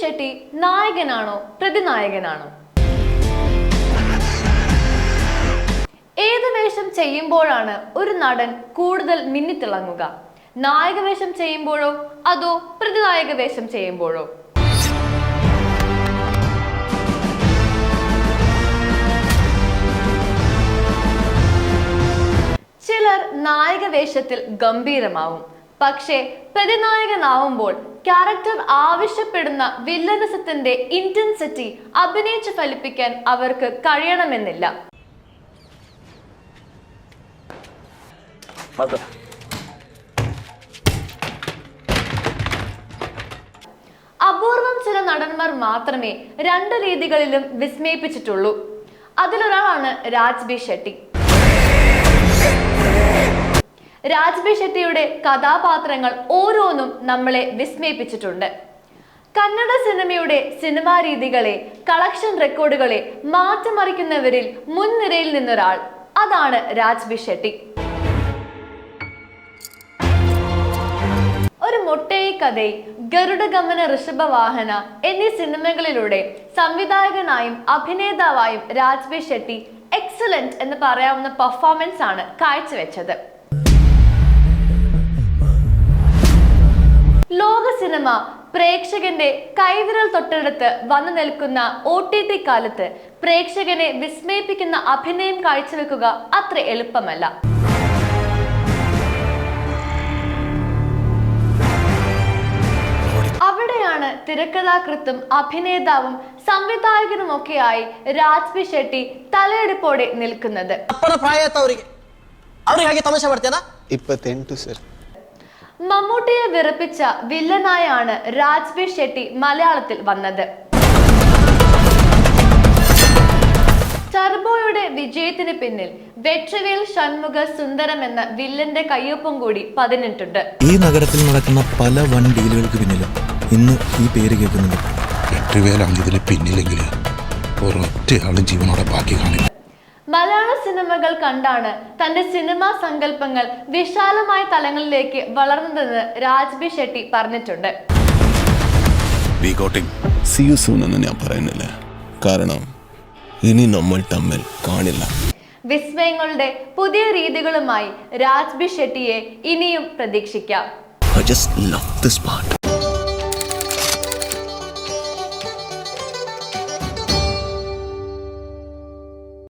ഷെട്ടി നായകനാണോ പ്രതിനായകനാണോ? ഏത് വേഷം ചെയ്യുമ്പോഴാണ് ഒരു നടൻ കൂടുതൽ മിന്നിത്തിളങ്ങുക? നായക വേഷം ചെയ്യുമ്പോഴോ അതോ പ്രതിനായക വേഷം ചെയ്യുമ്പോഴോ? ചിലർ നായക വേഷത്തിൽ ഗംഭീരമാവും. പക്ഷേ പ്രതിനായകനാവുമ്പോൾ ക്യാരക്ടർ ആവശ്യപ്പെടുന്ന വില്ലനസത്തിന്റെ ഇന്റൻസിറ്റി അഭിനയിച്ച് ഫലിപ്പിക്കാൻ അവർക്ക് കഴിയണമെന്നില്ല. അപൂർവം ചില നടന്മാർ മാത്രമേ രണ്ട് രീതികളിലും വിസ്മയിപ്പിച്ചിട്ടുള്ളൂ. അതിലൊരാളാണ് രാജ്ബി ഷെട്ടി. രാജ് ബി ഷെട്ടിയുടെ കഥാപാത്രങ്ങൾ ഓരോന്നും നമ്മളെ വിസ്മയിപ്പിച്ചിട്ടുണ്ട്. കന്നഡ സിനിമയുടെ സിനിമാ രീതികളെ കളക്ഷൻ റെക്കോർഡുകളെ മാറ്റിമറിക്കുന്നവരിൽ മുൻനിരയിൽ നിന്നൊരാൾ അതാണ് രാജ്ബി ഷെട്ടി. ഒരു മൊട്ടേ കഥൈ ഗരുഡഗമന ഋഷഭവാഹന എന്നീ സിനിമകളിലൂടെ സംവിധായകനായും അഭിനേതാവായും രാജ്ബി ഷെട്ടി എക്സലന്റ് എന്ന് പറയാവുന്ന പെർഫോമൻസ് ആണ് കാഴ്ചവെച്ചത്. സിനിമ പ്രേക്ഷകന്റെ കൈവിരൽ തൊട്ടടുത്ത് വന്നു നിൽക്കുന്ന ഒ ടി ടി കാലത്ത് പ്രേക്ഷകനെ വിസ്മയിപ്പിക്കുന്ന അഭിനയം കാഴ്ചവെക്കുക അത്ര എളുപ്പമല്ല. അവിടെയാണ് തിരക്കഥാകൃത്തും അഭിനേതാവും സംവിധായകനുമൊക്കെയായി രാജ്ബി ഷെട്ടി തലയെടുപ്പോടെ നിൽക്കുന്നത്. മമ്മൂട്ടിയെ വിറപ്പിച്ച വില്ലനായാണ് രാജ് ബി ഷെട്ടി മലയാളത്തിൽ വന്നത്. ടർബോയുടെ വിജയത്തിന് പിന്നിൽ വെട്രിവേൽ ഷൺമുഖ സുന്ദരം എന്ന വില്ലന്റെ കയ്യൊപ്പം കൂടി പതിനെട്ടുണ്ട്. ഈ നഗരത്തിൽ നടക്കുന്ന പല വൺ ഡീലുകൾക്ക് പിന്നിലും ഇന്ന് ഈ പേര് കേൾക്കുന്നുണ്ട്. എട്ടുപേരാണ് ഇതിന് പിന്നിലെങ്കിൽ ഒരൊറ്റയാളും ജീവനോടെ ബാക്കി കാണില്ല. മലയാള സിനിമകൾ കണ്ടാണ് തന്റെ സിനിമാ സങ്കല്പങ്ങൾ വിശാലമായ തലങ്ങളിലേക്ക് വളർന്നതെന്ന് രാജ്ബി ഷെട്ടി പറഞ്ഞിട്ടുണ്ട്. എന്ന് ഞാൻ പറയുന്നില്ല. കാരണം ഇനി നമ്മൾ തമ്മിൽ കാണില്ല. വിസ്മയങ്ങളുടെ പുതിയ രീതികളുമായി രാജ്ബി ഷെട്ടിയെ ഇനിയും പ്രതീക്ഷിക്കാം. I just love this part.